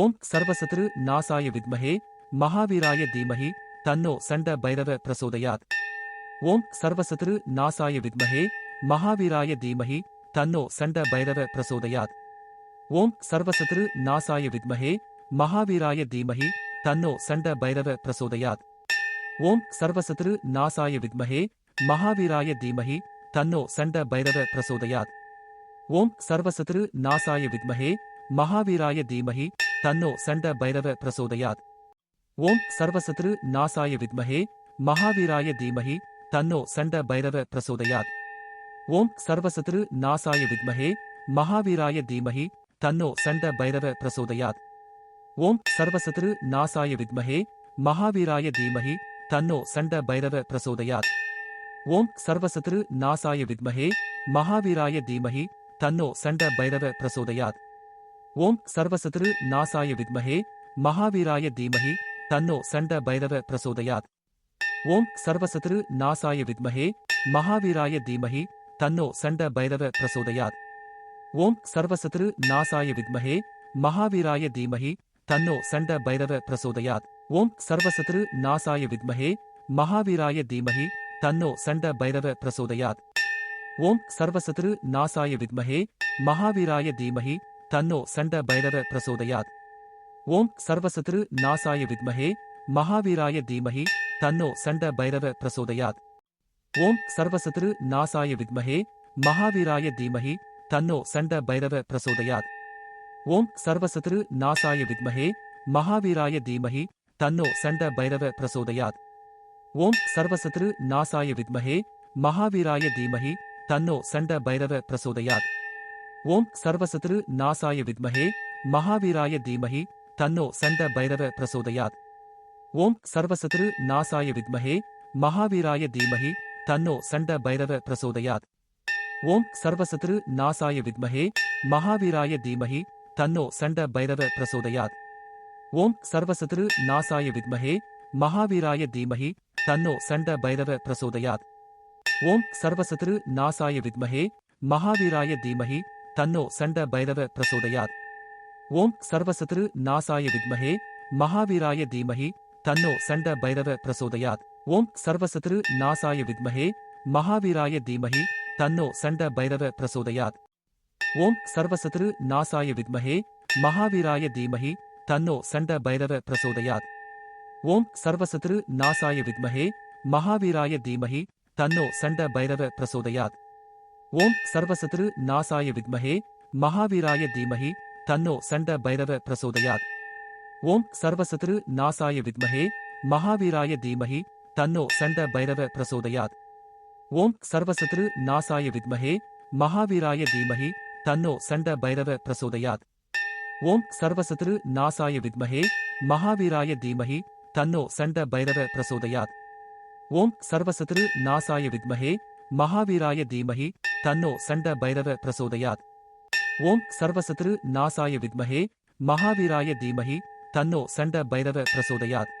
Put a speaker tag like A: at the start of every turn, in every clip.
A: ஓம் சர்வசத்ரு நாசாய வித்மஹே மகாவீராய தீமஹி தன்னோ சண்ட பைரவ பிரசோதயாத். ஓம் சர்வசத்ரு நாசாய வித்மஹே மகாவீராய தீமஹி தன்னோ சண்ட பைரவ பிரசோதயாத். ஓம் சர்வசத்ரு நாசாய வித்மஹே மகாவீராய தீமஹி தன்னோ சண்ட பைரவ பிரசோதயாத். ஓம் சர்வசத்ரு நாசாய வித்மஹே மகாவீராய தீமஹி தன்னோ சண்ட பைரவ பிரசோதயாத். ஓம் சர்வசத்ரு நாசாய வித்மஹே மகாவீராய தீமஹி தன்னோ சண்ட பைரவ பிரசோதயாத். ஓம் சர்வசத்ரு நாசாய வித்மஹே மகாவீராய தீமஹி தன்னோ சண்ட பைரவ பிரசோதயாத். ஓம் சர்வசத்ரு நாசாய வித்மஹே மகாவீராய தீமஹி தன்னோ சண்ட பைரவ பிரசோதயாத். ஓம் சர்வசத்ரு நாசாய வித்மஹே மகாவீராய தீமஹி தன்னோ சண்ட பைரவ பிரசோதயாத். ஓம் சர்வசத்ரு நாசாய வித்மஹே மகாவீராய தீமஹி தன்னோ சண்ட பைரவ பிரசோதயாத். ஓம் சர்வசத்ரு நாசாய வித்மஹே மகாவீராய தீமஹி தன்னோ சண்ட பைரவ பிரசோதயாத். ஓம் சர்வசத்ரு நாசாய வித்மஹே மகாவீராய தீமஹி தன்னோ சண்ட பைரவ பிரசோதயாத். ஓம் சர்வசத்ரு நாசாய வித்மஹே மகாவீராய தீமஹி தன்னோ சண்ட பைரவ பிரசோதயாத். ஓம் சர்வசத்ரு நாசாய வித்மஹே மகாவீராய தீமஹி தன்னோ சண்ட பைரவ பிரசோதயாத். ஓம் சர்வசத்ரு நாசாய வித்மஹே மகாவீராய தீமஹி தன்னோ சண்ட பைரவ பிரசோதயாத். ஓம் சர்வசத்ரு நாசாய வித்மஹே மகாவீராய தீமஹி தன்னோ சண்ட பைரவ பிரசோதயாத். ஓம் சர்வசத்ரு நாசாய வித்மஹே மகாவீராய தீமஹி தன்னோ சண்ட பைரவ பிரசோதயாத். ஓம் சர்வசத்ரு நாசாய வித்மஹே மகாவீராய தீமஹி தன்னோ சண்ட பைரவ பிரசோதயாத். ஓம் சர்வசத்ரு நாசாய வித்மஹே மகாவீராய தீமஹி தன்னோ சண்ட பைரவ பிரசோதயாத். ஓம் சர்வசத்ரு நாசாய வித்மஹே மகாவீராய தீமஹி தன்னோ சண்ட பைரவ பிரசோதயாத். ஓம் சர்வசத்ரு நாசாய வித்மஹே மகாவீராய தீமஹி தன்னோ சண்ட பைரவ பிரசோதயாத். ஓம் சர்வசத்ரு நாசாய வித்மஹே மகாவீராய தீமஹி தன்னோ சண்ட பைரவ பிரசோதயாத். ஓம் சர்வசத்ரு நாசாய வித்மஹே மகாவீராய தீமஹி தன்னோ சண்ட பைரவ பிரசோதயாத். ஓம் சர்வசத்ரு நாசாய வித்மஹே மகாவீராய தீமஹி தன்னோ சண்ட பைரவ பிரசோதயாத் ஓம் சர்வசத்ரு நாசாய வித்மஹே மகாவீராய தீமஹி தன்னோ சண்ட பைரவ பிரசோதயாத் ஓம் சர்வசத்ரு நாசாய வித்மஹே மகாவீராய தீமஹி தன்னோ சண்ட பைரவ பிரசோதயாத் ஓம் சர்வசத்ரு நாசாய வித்மஹே மகாவீராய தீமஹி தன்னோ சண்ட பைரவ பிரசோதயாத் ஓம் சர்வசத்ரு நாசாய வித்மஹே மகாவீராய தீமஹி தன்னோ சண்ட பைரவ பிரசோதயாத் ஓம் சர்வசத்ரு நாசாய வித்மஹே மகாவீராய தீமஹி தன்னோ சண்ட பைரவ பிரசோதயாத். ஓம் சர்வசத்ரு நாசாய வித்மஹே மகாவீராய தீமஹி தன்னோ சண்ட பைரவ பிரசோதயாத். ஓம் சர்வசத்ரு நாசாய வித்மஹே மகாவீராய தீமஹி தன்னோ சண்ட பைரவ பிரசோதயாத். ஓம் சர்வசத்ரு நாசாய வித்மஹே மகாவீராய தீமஹி தன்னோ சண்ட பைரவ பிரசோதயாத். ஓம் சர்வசத்ரு நாசாய வித்மஹே மகாவீராய தீமஹி தன்னோ சண்ட பைரவ பிரசோதயாத். ஓம் சர்வசத்ரு நாசாய வித்மஹே மகாவீராய தீமஹி தன்னோ சண்ட பைரவ பிரசோதயாத்.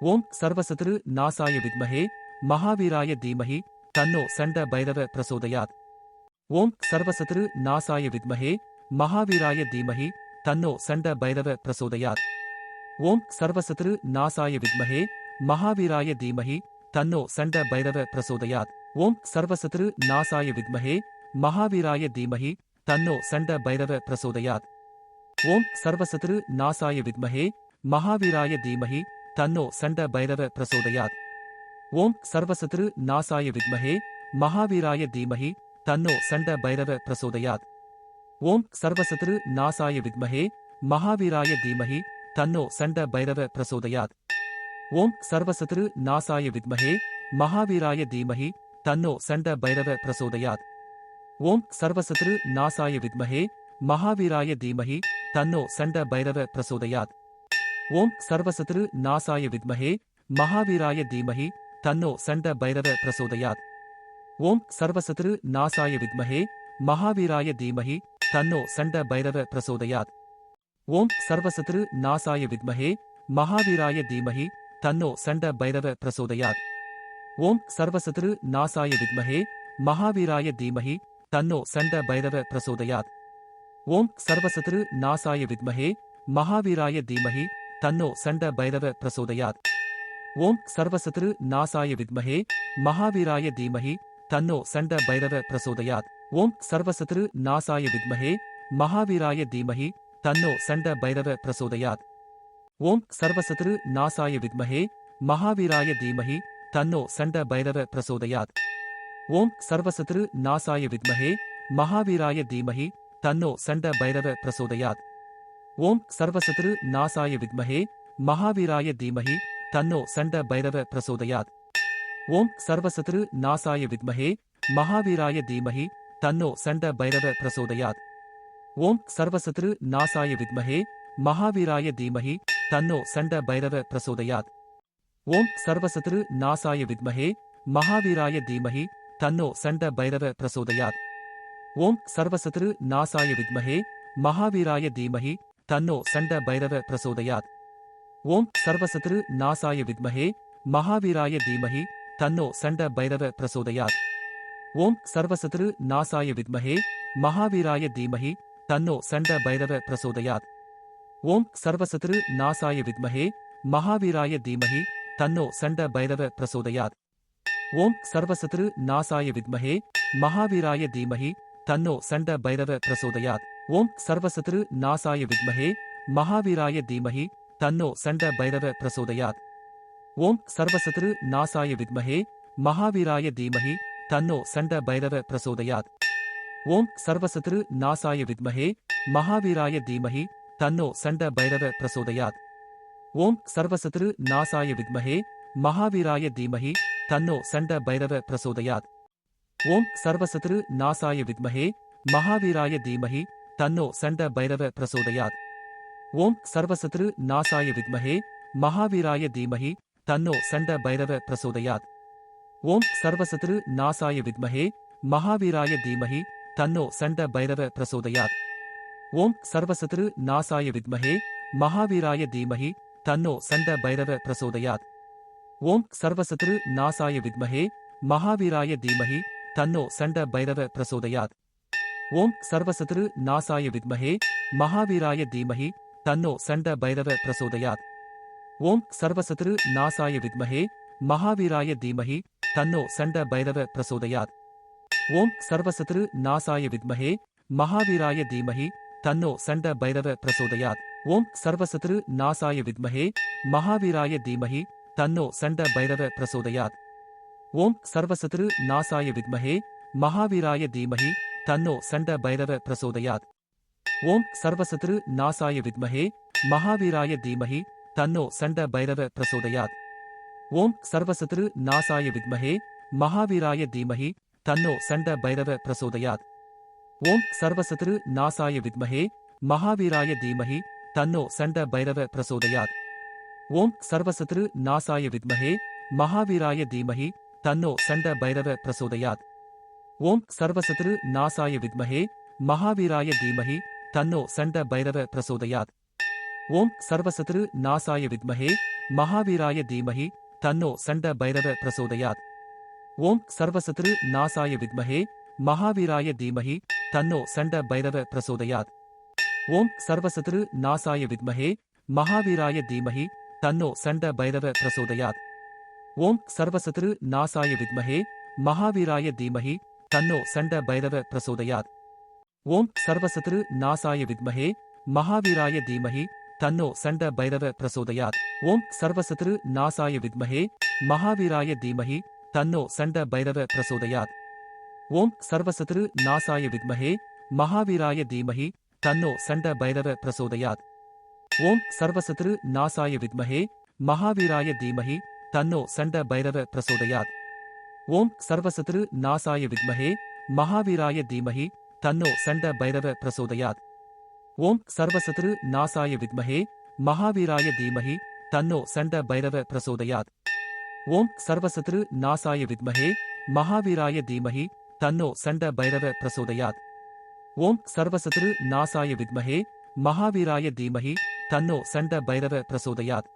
A: ஓம் சர்வசத்ரு நாசாய வித்மஹே மகாவீராய தீமஹி தன்னோ சண்ட பைரவ பிரசோதயாத். ஓம் சர்வசத்ரு நாசாய வித்மஹே மகாவீராய தீமஹி தன்னோ சண்ட பைரவ பிரசோதயாத். ஓம் சர்வசத்ரு நாசாய வித்மஹே மகாவீராய தீமஹி தன்னோ சண்ட பைரவ பிரசோதயாத். ஓம் சர்வசத்ரு நாசாய வித்மஹே மகாவீராய தீமஹி தன்னோ சண்ட பைரவ பிரசோதயாத். ஓம் சர்வசத்ரு நாசாய வித்மஹே மகாவீராய தீமஹி தன்னோ சண்ட பைரவ பிரசோதயாத். ஓம் சர்வசத்ரு நாசாய வித்மஹே மகாவீராய தீமஹி தன்னோ சண்ட பைரவ பிரசோதயாத். ஓம் சர்வசத்ரு நாசாய வித்மஹே மகாவீராய தீமஹி தன்னோ சண்ட பைரவ பிரசோதயாத். ஓம் சர்வசத்ரு நாசாய வித்மஹே மகாவீராய தீமஹி தன்னோ சண்ட பைரவ பிரசோதயாத். ஓம் சர்வசத்ரு நாசாய வித்மஹே மகாவீராய தீமஹி தன்னோ சண்ட பைரவ பிரசோதயாத். ஓம் சர்வசத்ரு நாசாய வித்மஹே மகாவீராய தீமஹி தன்னோ சண்ட பைரவ பிரசோதயாத். ஓம் சர்வசத்ரு நாசாய வித்மஹே மகாவீராய தீமஹி தன்னோ சண்ட பைரவ பிரசோதயாத். ஓம் சர்வசத்ரு நாசாய வித்மஹே மகாவீராய தீமஹி தன்னோ சண்ட பைரவ பிரசோதயாத். ஓம் சர்வசத்ரு நாசாய வித்மஹே மகாவீராய தீமஹி தன்னோ சண்ட பைரவ பிரசோதயாத். ஓம் சர்வசத்ரு நாசாய வித்மஹே மகாவீராய தீமஹி தன்னோ சண்ட பைரவ பிரசோதயாத். ஓம் சர்வசத்ரு நாசாய வித்மஹே மகாவீராய தீமஹி தன்னோ சண்ட பைரவ பிரசோதயாத். ஓம் சர்வசத்ரு நாசாய வித்மஹே மகாவீராய தீமஹி தன்னோ சண்ட பைரவ பிரசோதயாத். ஓம் சர்வசத்ரு நாசாய வித்மஹே மகாவீராய தீமஹி தன்னோ சண்ட பைரவ பிரசோதயாத். ஓம் சர்வசத்ரு நாசாய வித்மஹே மகாவீராய தீமஹி தன்னோ சண்ட பைரவ பிரசோதயாத். ஓம் சர்வசத்ரு நாசாய வித்மஹே மகாவீராய தீமஹி தன்னோ சண்ட பைரவ பிரசோதயாத். ஓம் சர்வசத்ரு நாசாய வித்மஹே மகாவீராய தீமஹி தன்னோ சண்ட பைரவ பிரசோதயாத். ஓம் சர்வசத்ரு நாசாய வித்மஹே மகாவீராய தீமஹி தன்னோ சண்ட பைரவ பிரசோதயாத். ஓம் சர்வசத்ரு நாசாய வித்மஹே மகாவீராய தீமஹி தன்னோ சண்ட பைரவ பிரசோதயாத். ஓம் சர்வசத்ரு நாசாய வித்மஹே மகாவீராய தீமஹி தன்னோ சண்ட பைரவ பிரசோதயாத். ஓம் சர்வசத்ரு நாசாய வித்மஹே மகாவீராய தீமஹி தன்னோ சண்ட பைரவ பிரசோதயாத். ஓம் சர்வசத்ரு நாசாய வித்மஹே மகாவீராய தீமஹி தன்னோ சண்ட பைரவ பிரசோதயாத். ஓம் சர்வசத்ரு நாசாய வித்மஹே மகாவீராய தீமஹி தன்னோ சண்ட பைரவ பிரசோதயாத். ஓம் சர்வசத்ரு நாசாய வித்மஹே மகாவீராய தீமஹி தன்னோ சண்ட பைரவ பிரசோதயாத். ஓம் சர்வசத்ரு நாசாய வித்மஹே மகாவீராய தீமஹி தன்னோ சண்ட பைரவ பிரசோதயாத். ஓம் சர்வசத்ரு நாசாய வித்மஹே மகாவீராய தீமஹி தன்னோ சண்ட பைரவ பிரசோதயாத். ஓம் சர்வசத்ரு நாசாய வித்மஹே மகாவீராய தீமஹி தன்னோ சண்ட பைரவ பிரசோதயாத். ஓம் சர்வசத்ரு நாசாய வித்மஹே மகாவீராய தீமஹி தன்னோ சண்ட பைரவ பிரசோதயாத். ஓம் சர்வசத்ரு நாசாய வித்மஹே மகாவீராய தீமஹி தன்னோ சண்ட பைரவ பிரசோதயாத். ஓம் சர்வசத்ரு நாசாய வித்மஹே மகாவீராய தீமஹி தன்னோ சண்ட பைரவ பிரசோதயாத். ஓம் சர்வசத்ரு நாசாய வித்மஹே மகாவீராய தீமஹி தன்னோ சண்ட பைரவ பிரசோதயாத். ஓம் சர்வசத்ரு நாசாய வித்மஹே மகாவீராய தீமஹி தன்னோ சண்ட பைரவ பிரசோதயாத். ஓம் சர்வசத்ரு நாசாய வித்மஹே மகாவீராய தீமஹி தன்னோ சண்ட பைரவ பிரசோதயாத். ஓம் சர்வசத்ரு நாசாய வித்மஹே மகாவீராய தீமஹி தன்னோ சண்ட பைரவ பிரசோதயாத். ஓம் சர்வசத்ரு நாசாய வித்மஹே மகாவீராய தீமஹி தன்னோ சண்ட பைரவ பிரசோதயாத். ஓம் சர்வசத்ரு நாசாய வித்மஹே மகாவீராய தீமஹி தன்னோ சண்ட பைரவ பிரசோதயாத். ஓம் சர்வசத்ரு நாசாய வித்மஹே மகாவீராய தீமஹி தன்னோ சண்ட பைரவ பிரசோதயாத். ஓம் சர்வசத்ரு நாசாய வித்மஹே மகாவீராய தீமஹி தன்னோ சண்ட பைரவ பிரசோதயாத். ஓம் சர்வசத்ரு நாசாய வித்மஹே மகாவீராய தீமஹி தன்னோ சண்ட பைரவ பிரசோதயாத். ஓம் சர்வசத்ரு நாசாய வித்மஹே மகாவீராய தீமஹி தன்னோ சண்ட பைரவ பிரசோதயாத். ஓம் சர்வசத்ரு நாசாய வித்மஹே மகாவீராய தீமஹி தன்னோ சண்ட பைரவ பிரசோதயாத். ஓம் சர்வசத்ரு நாசாய வித்மகே மகாவீராய தீமகி தன்னோ சண்ட பைரவ பிரசோதயாத். ஓம் சர்வசத்ரு நாசாய வித்மகே மகாவீராய தீமகி தன்னோ சண்ட பைரவ பிரசோதயாத். ஓம் சர்வசத்ரு நாசாய வித்மகே மகாவீராய தீமகி தன்னோ சண்ட பைரவ பிரசோதயாத். ஓம் சர்வசத்ரு நாசாய வித்மகே மகாவீராய தீமகி தன்னோ சண்ட பைரவ பிரசோதயாத். ஓம் சர்வசத்ரு நாசாய வித்மஹே மகாவீராய தீமஹி தன்னோ சண்ட பைரவ பிரசோதயாத். ஓம் சர்வசத்ரு நாசாய வித்மஹே மகாவீராய தீமஹி தன்னோ சண்ட பைரவ பிரசோதயாத். ஓம் சர்வசத்ரு நாசாய வித்மஹே மகாவீராய தீமஹி தன்னோ சண்ட பைரவ பிரசோதயாத். ஓம் சர்வசத்ரு நாசாய வித்மஹே மகாவீராய தீமஹி தன்னோ சண்ட பைரவ பிரசோதயாத். ஓம் சர்வசத்ரு நாசாய வித்மஹே மகாவீராய தீமஹி தன்னோ சண்ட பைரவ பிரசோதயாத். ஓம் சர்வசத்ரு நாசாய வித்மஹே மகாவீராய தீமஹி தன்னோ சண்ட பைரவ பிரசோதயாத். ஓம் சர்வசத்ரு நாசாய வித்மஹே மகாவீராய தீமஹி தன்னோ சண்ட பைரவ பிரசோதயாத். ஓம் சர்வசத்ரு நாசாய வித்மஹே மகாவீராய தீமஹி தன்னோ சண்ட பைரவ பிரசோதயாத். ஓம் சர்வசத்ரு நாசாய வித்மஹே மகாவீராய தீமஹி தன்னோ சண்ட பைரவ பிரசோதயாத். ஓம் சர்வசத்ரு நாசாய வித்மஹே மகாவீராய தீமஹி தன்னோ சண்ட பைரவ பிரசோதயாத்.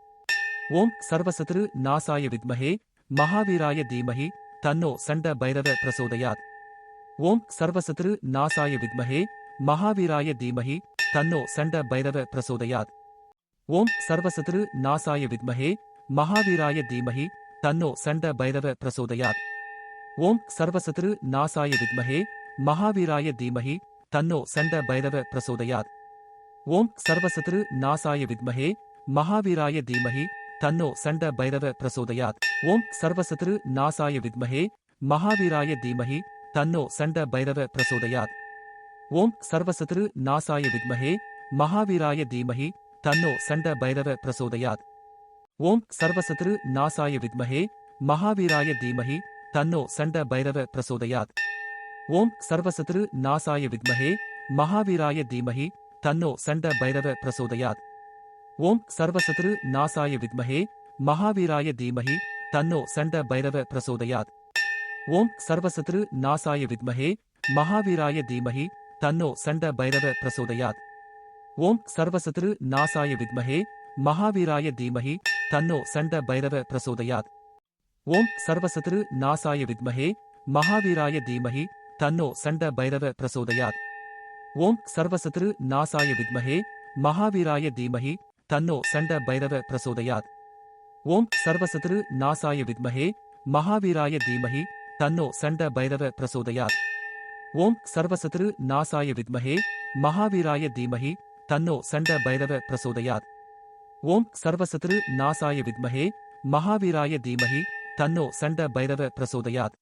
A: ஓம் சர்வசத்ரு நாசாய வித்மஹே மகாவீராய தீமஹி தன்னோ சண்ட பைரவ பிரசோதயாத். ஓம் சர்வசத்ரு நாசாய வித்மஹே மகாவீராய தீமஹி தன்னோ சண்ட பைரவ பிரசோதயாத். ஓம் சர்வசத்ரு நாசாய வித்மஹே மகாவீராய தீமஹி தன்னோ சண்ட பைரவ பிரசோதயாத். ஓம் சர்வசத்ரு நாசாய வித்மஹே மகாவீராய தீமஹி தன்னோ சண்ட பைரவ பிரசோதயாத். ஓம் சர்வசத்ரு நாசாய வித்மஹே மகாவீராய தீமஹி தன்னோ சண்ட பைரவ பிரசோதயாத். ஓம் சர்வசத்ரு நாசாய வித்மஹே மகாவீராய தீமஹி தன்னோ சண்ட பைரவ பிரசோதயாத். ஓம் சர்வசத்ரு நாசாய வித்மஹே மகாவீராய தீமஹி தன்னோ சண்ட பைரவ பிரசோதயாத். ஓம் சர்வசத்ரு நாசாய வித்மஹே மகாவீராய தீமஹி தன்னோ சண்ட பைரவ பிரசோதயாத். ஓம் சர்வசத்ரு நாசாய வித்மகே மகாவீராய தீமகி தன்னோ சண்ட பைரவ பிரசோதயாத். ஓம் சர்வசத்ரு நாசாய வித்மகே மகாவீராய தீமகி தன்னோ சண்ட பைரவ பிரசோதயாத். ஓம் சர்வசத்ரு நாசாய வித்மகே மகாவீராய தீமகி தன்னோ சண்ட பைரவ பிரசோதயாத். ஓம் சர்வசத்ரு நாசாய வித்மகே மகாவீராய தீமகி தன்னோ சண்ட பைரவ பிரசோதயாத். ஓம் சர்வசத்ரு நாசாய வித்மகே மகாவீராய தீமகி தன்னோ சண்ட பைரவ பிரசோதயாத். ஓம் சர்வசத்ரு நாசாய வித்மஹே மகாவீராய தீமஹி தன்னோ சண்ட பைரவ பிரசோதயாத். ஓம் சர்வசத்ரு நாசாய வித்மஹே மகாவீராய தீமஹி தன்னோ சண்ட பைரவ பிரசோதயாத். ஓம் சர்வசத்ரு நாசாய வித்மஹே மகாவீராய தீமஹி தன்னோ சண்ட பைரவ பிரசோதயாத். ஓம் சர்வசத்ரு நாசாய வித்மஹே மகாவீராய தீமஹி தன்னோ சண்ட பைரவ பிரசோதயாத்.